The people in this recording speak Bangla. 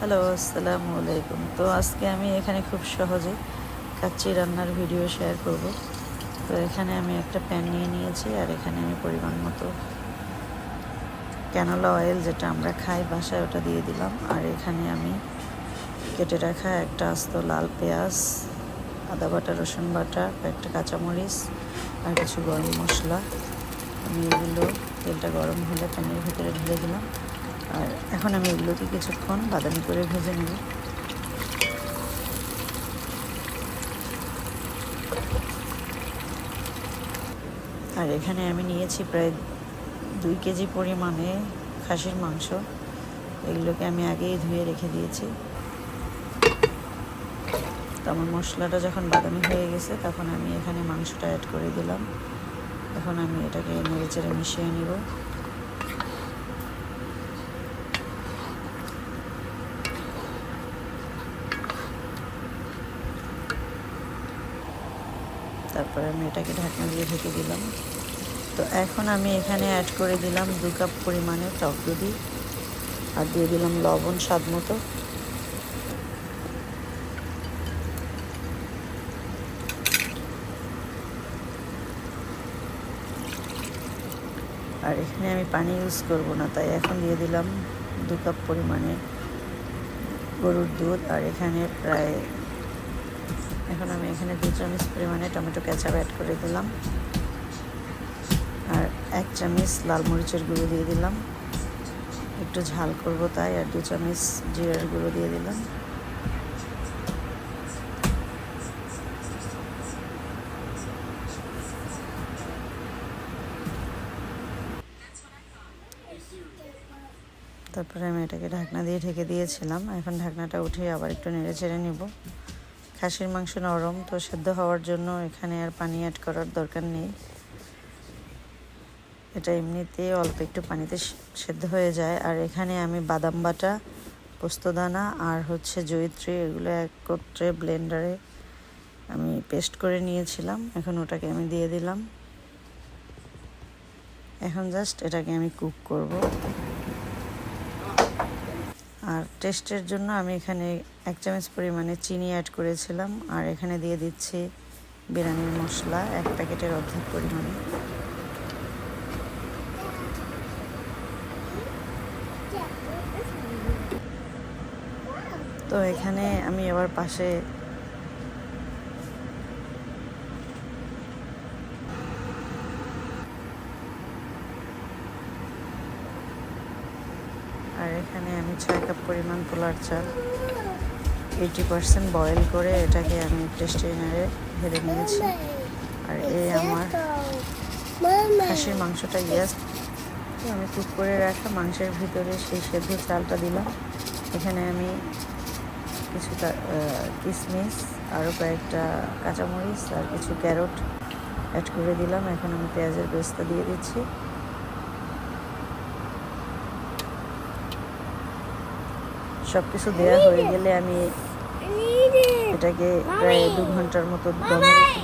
হ্যালো, আসসালামু আলাইকুম। তো আজকে আমি এখানে খুব সহজে কাচ্চি রান্নার ভিডিও শেয়ার করব। তো এখানে আমি একটা প্যান নিয়ে নিয়েছি আর এখানে আমি পরিমাণ মতো ক্যানোলা অয়েল যেটা আমরা খাই বাসায় ওটা দিয়ে দিলাম। আর এখানে আমি কেটে রাখা একটা আস্ত লাল পেঁয়াজ, আদা বাটা, রসুন বাটা কয়েকটা কাঁচামরিচ আর কিছু গরম মশলা। আমি এগুলো তেলটা গরম হলে প্যানের ভিতরে ঢেলে দিলাম। আর এখন আমি এগুলোকে কিছুক্ষণ বাদামি করে ভেজে নেব। আর এখানে আমি নিয়েছি প্রায় দুই কেজি পরিমাণে খাসির মাংস। এগুলোকে আমি আগেই ধুয়ে রেখে দিয়েছি। তো আমার মশলাটা যখন বাদামি হয়ে গেছে, তখন আমি এখানে মাংসটা অ্যাড করে দিলাম। এখন আমি এটাকে নেড়ে চেড়ে মিশিয়ে নিব। তারপরে আমি এটাকে ঢাকনা দিয়ে ঢেকে দিলাম। তো এখন আমি এখানে অ্যাড করে দিলাম দু কাপ পরিমাণে টক দধি আর দিয়ে দিলাম লবণ স্বাদ মতো। আর এখানে আমি পানি ইউজ করব না, তাই এখন দিয়ে দিলাম দু কাপ পরিমাণে গরুর দুধ। আর এখানে প্রায় এখন আমি এখানে দু চামচ পরিমাণে টমেটো কেচাপ অ্যাড করে দিলাম। আর এক চামচ লাল মরিচের গুঁড়ো দিয়ে দিলাম। একটু ঝাল করব তাই আর দু চামচ জিরার গুঁড়ো দিয়ে দিলাম। তারপরে আমি এটাকে ঢাকনা দিয়ে ঢেকে দিয়েছিলাম। এখন ঢাকনাটা উঠে আবার একটু নেড়ে চেড়ে নিব। খাসির মাংস নরম, তো সেদ্ধ হওয়ার জন্য এখানে আর পানি অ্যাড করার দরকার নেই। এটা এমনিতে অল্প একটু পানিতে সেদ্ধ হয়ে যায়। আর এখানে আমি বাদাম বাটা পোস্তদানা আর হচ্ছে জয়িত্রী, এগুলো একত্রে ব্লেন্ডারে আমি পেস্ট করে নিয়েছিলাম। এখন ওটাকে আমি দিয়ে দিলাম। এখন জাস্ট এটাকে আমি কুক করব। আর টেস্টের জন্য আমি এখানে এক চামচ পরিমাণে চিনি অ্যাড করেছিলাম, আর এখানে দিয়ে দিচ্ছি বিরিয়ানির মশলা এক প্যাকেটের অর্ধেক পরিমাণে। তো এখানে আমি আবার পাশে আর এখানে আমি ছয় কাপ পরিমাণ পোলার চাল। এইটি পার্সেন্ট বয়েল করে এটাকে আমি টেস্টেনারে ভেজে নিয়েছি। আর এই আমার খাসির মাংসটা গ্যাস আমি কুক করে রাখা মাংসের ভিতরে সেই সেদ্ধ চালটা দিলাম। এখানে আমি কিছুটা কিশমিশ আরও কয়েকটা কাঁচামরিচ আর কিছু ক্যারট অ্যাড করে দিলাম। এখন আমি পেঁয়াজের বেস্তা দিয়ে দিচ্ছি। সব কিছু দেওয়া হয়ে গেলে আমি এটাকে প্রায় দু ঘণ্টার মতো দমে রেখে